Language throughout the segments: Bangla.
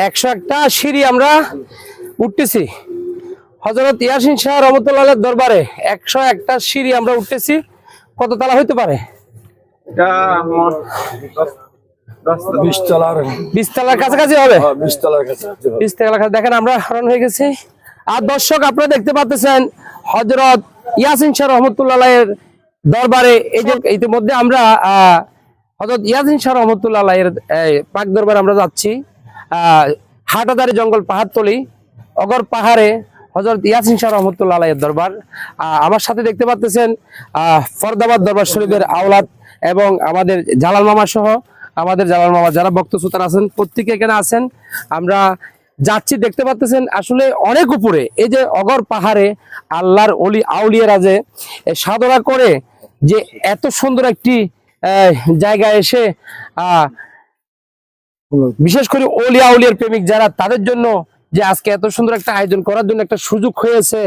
একশো একটা সিঁড়ি আমরা উঠতেছি। হজরত ইয়াসিন শাহ রহমতুল্লাহ দরবারে একশো একটা সিঁড়ি আমরা উঠতেছি। কত তালা হইতে পারে? এটা আমার কাছাকাছি হবে? দেখেন হরণ হয়ে গেছি। আর দর্শক আপনারা দেখতে পাচ্ছেন হজরত ইয়াসিন শাহ রহমতুল্লাহ এর দরবারে এই যে ইতিমধ্যে আমরা আহ, হজরত ইয়াসিন শাহ রহমতুল্লাহ এর পাক দরবারে আমরা যাচ্ছি। হাটাদারি জঙ্গল পাহাড়তলি অগর পাহাড়ে হজরত ইয়াসিন শাহ রহমতুল্লাহ এর দরবার। আমার সাথে দেখতে পাচ্ছেন ফরদাবাদ দরবার শরীফের আওলাদ এবং আমাদের জালাল মামা সহ আমাদের জালাল মামা যারা বক্ত সুতার আছেন প্রত্যেকে এখানে আছেন। আমরা যাচ্ছি দেখতে পাচ্ছেন আসলে অনেক উপরে। এই যে অগর পাহাড়ে আল্লাহর অলি আউলিয়ারা যে এ, সাধনা করে যে এত সুন্দর একটি জায়গায় এসে বিশেষ করে অলি আউলিয়ার প্রেমিক যারা, তাদের জন্য যে আজকে এত সুন্দর একটা আয়োজন করার জন্য একটা সুযোগ হয়েছে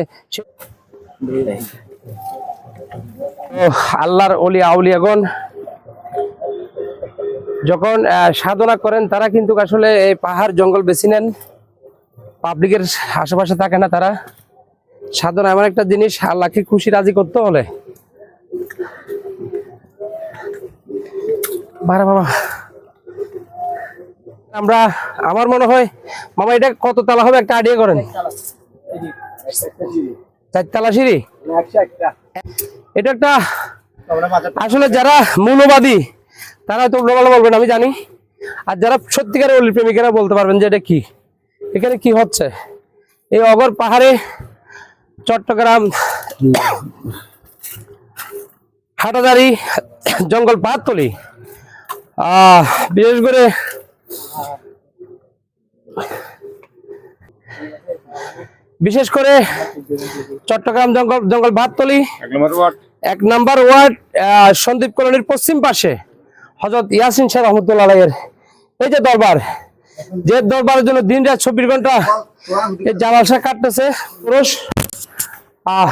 আল্লাহর অলি আউলিয়াগণ যখন সাধনা করেন, তারা কিন্তু আসলে এই পাহাড়, জঙ্গল বেছে নেন। পাবলিকের আশেপাশে থাকে না তারা। সাধনা এমন একটা জিনিস, আল্লাহকে খুশি রাজি করতে হলে। বাবা। আমরা, আমার মনে হয়, মামা, এটা কত তালা হবে? একটা আইডিয়া করেন। চারতলা সিঁড়ি? এটা একটা, আসলে যারা মূলবাদী, তারা তো ভালো বলবেন, আমি জানি। আর যারা সত্যিকারের অলি বলতে পারবেন যে এটা কি? এখানে কি হচ্ছে? এই অগর পাহাড়ে চট্টগ্রাম, হাটাদারি, জঙ্গল পাহাড়তলি। আহ, বিশেষ করে বিশেষ করে চট্টগ্রাম জঙ্গল জঙ্গল বাহাতলি এক নম্বর ওয়ার্ড। সন্দীপ কলোনির পশ্চিম পাশে হজরত ইয়াসিন শাহ রহমতুল্লাহ আলাইয়ের এই যে দরবার যে দরবারের জন্য দিন রাত চব্বিশ ঘণ্টা এই জামালসা কাটতেছে পুরুষ। আহ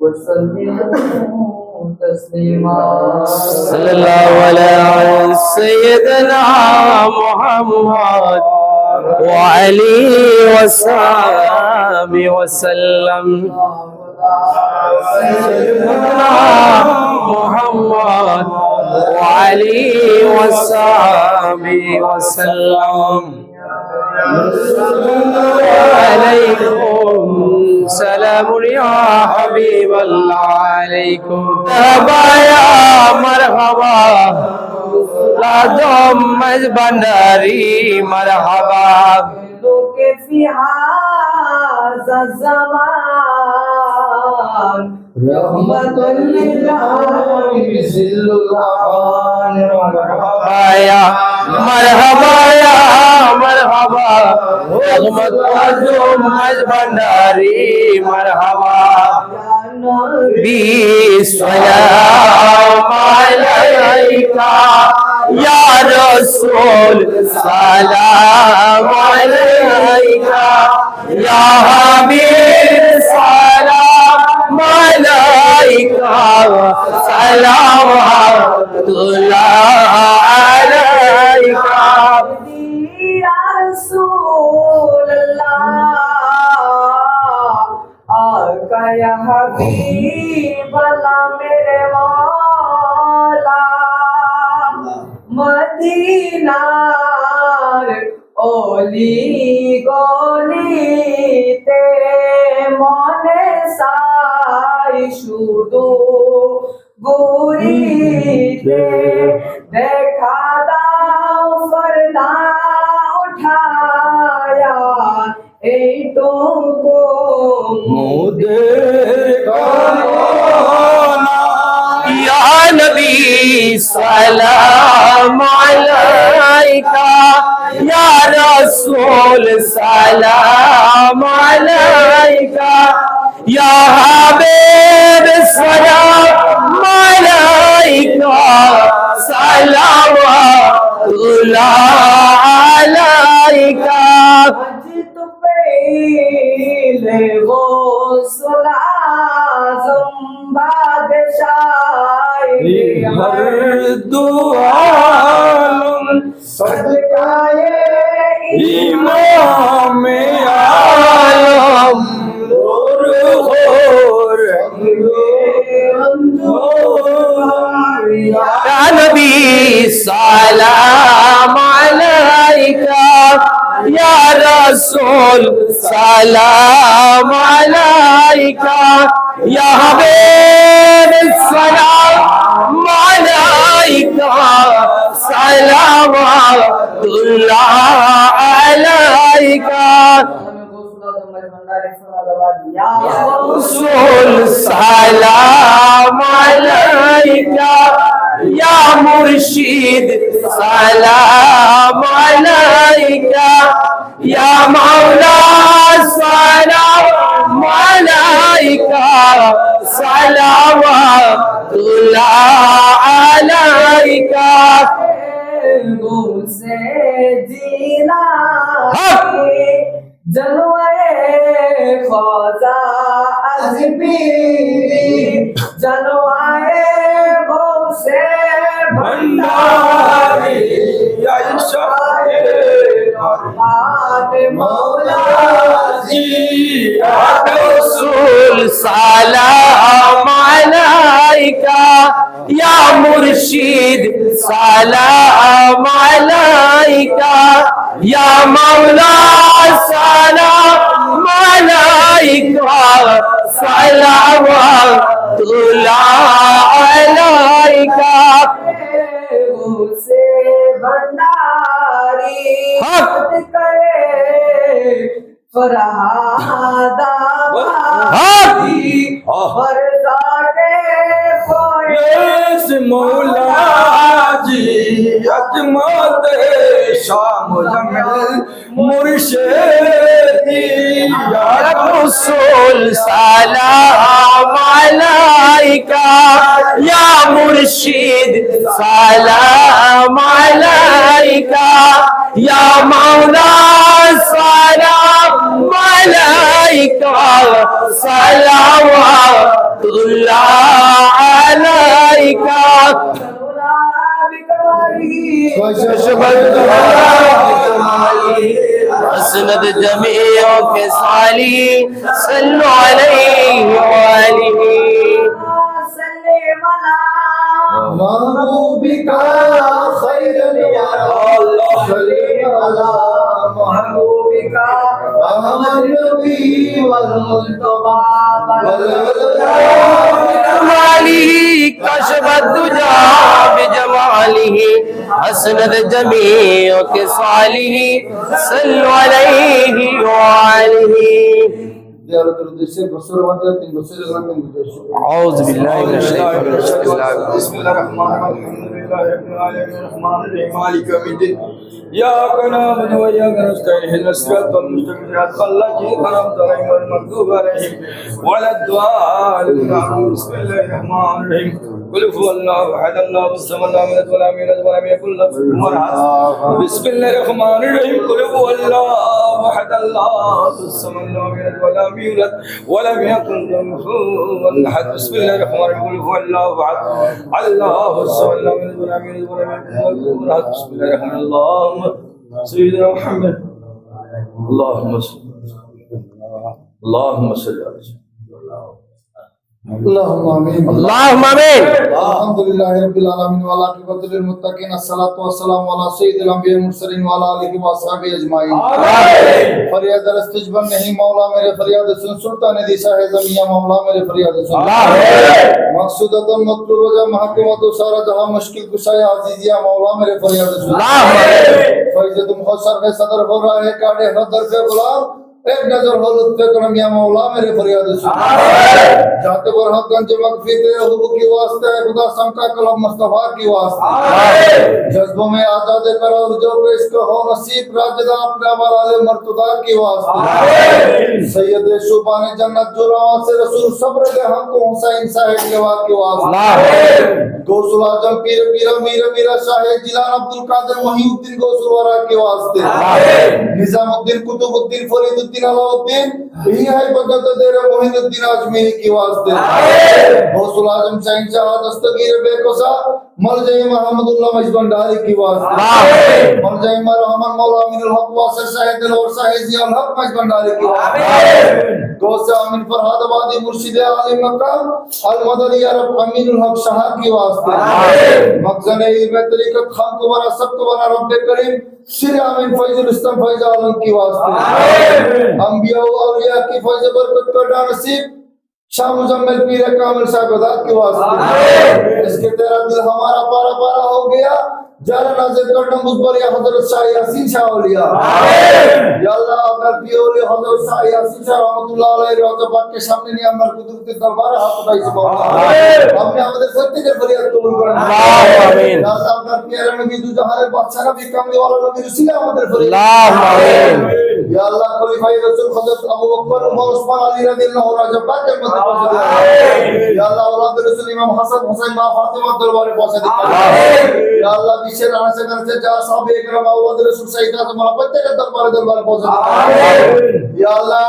وسلموا تسليما صلى الله على سيدنا محمد وعلي وصحبه وسلم سيدنا محمد وعلي وصحبه وسلم عليكم سلام يا حبيب الله عليكم طبا يا مرحبا لازم مزبندري مرحبا في هذا الزمان رحمة للعالمين ذل الأعوان مرحبا يا مرحبا يا عظمت عظم از بنداری مرحبا. بی سلام علیکہ یا رسول سلام علیکہ یا حبیب سلام علیکہ سلام علیکہ भला मेरे मौला मदीनार ओली गोली ते মনে সাই गोरी গুরিতে السلام عليك يا رسول السلام عليك يا حبيب السلام عليك سلام الله عليك ইমাম আলম নূর يا نبي سلام عليك يا رسول سلام عليك يا حبيب السلام عليك সালামাতুল্লাহ আলাইকা রসুল সালাম আলাইকা ইয়া মুর্শিদ সালাম আলাইকা ইয়া মাওলা সালাম আলাইকা সালাওয়াতুল্লাহ আলাইকা। जनवाए ख्वाजा अजबीरी जनवाए गौ से भंडारी मौला रसूल सलाम अलैका علیکہ یا مرشید سلام علیکہ یا مولا سلام علیکہ سلام علیکہ فرہادہ بنداری حق۔ اور مولا جی عظمت شام جمل مرشدی یا رسول سلام علیکہ یا مرشد سلام علیکہ یا مولا سلام علیکہ عليك صلوات الله عليك. اسند جميع خصالي صلوا عليه وآله. محبوبك خير الورى. صلي على محبوبك أسند جميع خصاله صلوا عليه وآله أعوذ بالله من الشيطان الرجيم بسم الله الرحمن الرحيم الحمد لله رب العالمين الرحمن الرحيم مالك يوم الدين إياك نعبد وإياك نستعين اهدنا الصراط المستقيم صراط الذين أنعمت عليهم غير المغضوب عليهم. ولا الضالين. بسم الله الرحمن الرحيم. قل هو الله أحد الله الصمد لم يلد ولم يولد ولم يكن له كفوا أحد بسم الله الرحمن الرحيم. قل هو الله الله الصمد لم يلد ولم يولد ولم يكن له أحد بسم الله الرحمن الرحيم. الله أحد. الله الصمد لم يلد ولم يولد ولم يكن له أحد بسم الله الرحمن الرحيم. اللهم سيدنا محمد. اللهم صل اللهم صل على سيدنا اللهم امين اللهم امين الحمد لله رب العالمين والسلام وعلى فریاد نہیں مولا میرے فریاد سن سلطان دی شاہ مولا میرے فریاد سن. اللہ مطلوب جا سارا جہاں مشکل مولا میرے فریاد سن. اللہ فیض تم خسر صدر ہو رہا ہے کاڑے حضر پہ ایک نظر حضرت پہ کرم یا مولا میرے فریاد سن جاتے پر حق گنج وقت فیتے حضور کی واسطہ ہے خدا سم کا کلب مصطفیٰ کی واسطہ ہے جذبوں میں آزاد کرو اور جو پہ اس کا ہو نصیب راجدہ اپنے ہمارا علی مرتدہ کی واسطہ ہے سید شبان جنت جو روان سے رسول صبر کے ہم کو حسین صاحب کے واسطے کی واسطہ ہے گوسل آجم پیر پیر میر میر شاہ جلان عبدالقادر محی الدین گوسل ورہ واسطہ ہے نظام الدین قطب الدین فرید الدین الدین علاؤالدین ہی ہے بگت دیر محمد الدین آجمی کی واسطے۔ حوصل آجم سائن شاہ دستگیر بے قصا مرجع محمد اللہ مجدون ڈاری کی واسطے۔ مرجع رحمان مولا من الحق واسر ساہد اور ساہد زیان الحق مجدون ڈاری کی واسطے۔ گوز آمین۔ فرحاد آبادی مرشد عالی مقام المدلی عرب امین الحق شاہ کی واسطے۔ مقزن ایر طریقت خلق و برا سب کو برا رب کریم सिर आमीन फैजुल इस्लाम फैज आलम की वास्ते अंबिया और औलिया की फैज बरकत का नसीब शाह मुजम्मिल पीर कामिल साहब अदात के वास्ते इसके तेरा दिल हमारा पारा पारा हो गया जारा नाजिर करना मुजबर या हजरत शाह यासीन शाह औलिया या अल्लाह আপনার প্রিয় ওলি হযরত শাহ ইয়াসিন শাহ রাহমাতুল্লাহ আলাইহি রওজা পাক কে সামনে নিয়ে আমরা কুদরতি দরবারে হাত উঠাইছি বাবা আপনি আমাদের প্রত্যেকের ফরিয়াদ কবুল করেন আল্লাহু আমিন। ইয়া আল্লাহ আপনার প্রিয় নবী দু জাহানের বাদশা নবী কামলি ওয়ালা নবীর উসিলা আমাদের ফরিয়াদ আল্লাহু আমিন। ইয়া আল্লাহ খলিফায়ে রাসূল হযরত আবু বকর ওমর ওসমান আলী রাদিয়াল্লাহু রাজা পাকের মধ্যে পৌঁছে দেন ইয়া আল্লাহ আওলাদ রাসূল ইমাম হাসান হোসেন মা ফাতিমার দরবারে পৌঁছে দিন ইয়া আল্লাহ বিশ্বের আনাচে কানাচে যা সাহাবে একরাম আওলাদ রাসূল সাইয়্যিদ আজম প্রত্যেকের দরবারে দরবারে পৌঁছে দিন ইয়া আল্লাহ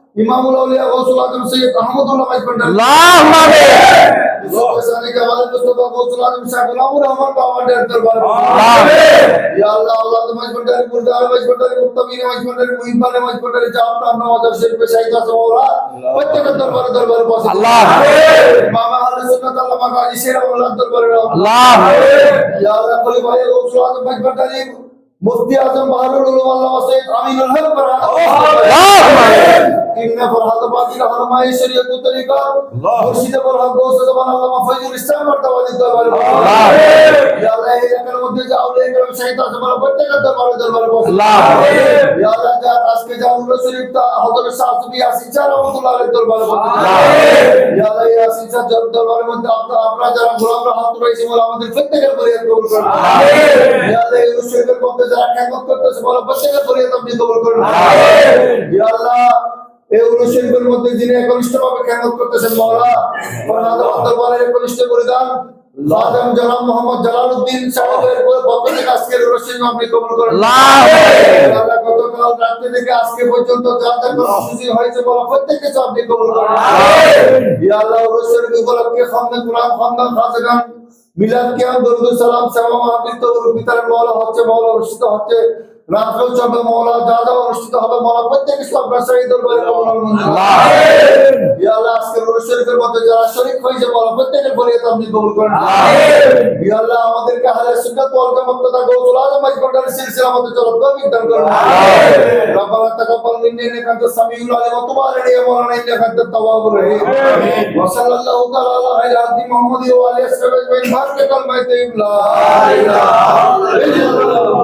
امام الاولیاء غوث العظم سید احمد اللہ مجبندر اللہ حافظ وسانے کا والد مصطفیٰ غوث العظم شاہ غلام الرحمن باوانڈر دربار آمین یا اللہ اولاد مجبندر مردار مجبندر مقتمین مجبندر محبان مجبندر جاپ نام نوازر شریف پہ شاہد آسم اولا بچے کا دربار دربار پاس اللہ حافظ امام اہل سنت اللہ مقاضی شیر اولاد دربار اللہ حافظ یا اللہ قلی بھائی غوث العظم مجبندر মুফতি আজম বাহারুল উলুম আল্লামা সৈয়দ আমিনুল হক ইন্না ফরহাদ বাদিল হরমাই শরীয়ত তরিকা মুর্শিদ ফরহাদ গৌস জমান আল্লামা ফয়জুল ইসলাম বর্তমানে সেই দরবারে প্রত্যেকের দরবারে দরবারে আল্লাহ ইয়া রাজা আজকে জামুল শরীফ তা হযরত সাহাবী আসি চার রাহমাতুল্লাহর দরবারে আল্লাহ ইয়া রাজা আসি চার দরবারে মধ্যে আপনারা আপনারা যিনি একনিষ্ঠ ভাবে খেয়াল করতেছেন মহলা দরবারের একনিষ্ঠ পরিধান। লাজম জনাব মোহাম্মদ জালালউদ্দিন সাহেবের পক্ষ থেকে আজকের অনুশীলন আপনি কবুল করুন। আল্লাহ। গতকাল রাত্রি থেকে আজকে পর্যন্ত যা যা কর্মসূচি হয়েছে বলা প্রত্যেককে আপনি কবুল করুন। ইয়া আল্লাহ অনুশীলন উপলক্ষে খামনে কুরআন খামনা খাজগান মিলাদ কিয়াম দরুদ সালাম সেবা মাহফিল বিতরণ মৌলা হচ্ছে মৌলা অনুষ্ঠিত হচ্ছে রাত্রেও চলবে মৌলা যা যা অনুষ্ঠিত হবে মৌলা প্রত্যেকে সব রাসায়ী দরবারে কবুল মঞ্জুর আল্লাহ অনুশীলনের মধ্যে যারা শরীক হয়েছে মৌলা প্রত্যেকের ফরিয়াদ আপনি কবুল করেন। ইয়া আল্লাহ আমাদেরকে আহলে সুন্নাত ওয়াল জামাত তথা গৌসুল আজম আজমদার সিলসিলা মধ্যে চলার তৌফিক দান করুন। রব্বানা তাকাব্বাল মিন্না ইন্নাকা আনতাস সামিউল আলিম ওয়া তুব আলাইনা ইয়া মাওলানা ইন্নাকা আনতাত তাওয়াবুর রহিম। ওয়া সাল্লাল্লাহু তাআলা আলা খাইরি আবদি মুহাম্মদ ওয়া আলিহি ওয়াসাহবিহি আজমাইন। বারাকা কালমায়ে তাইয়্যিব লা ইলাহা ইল্লাল্লাহ।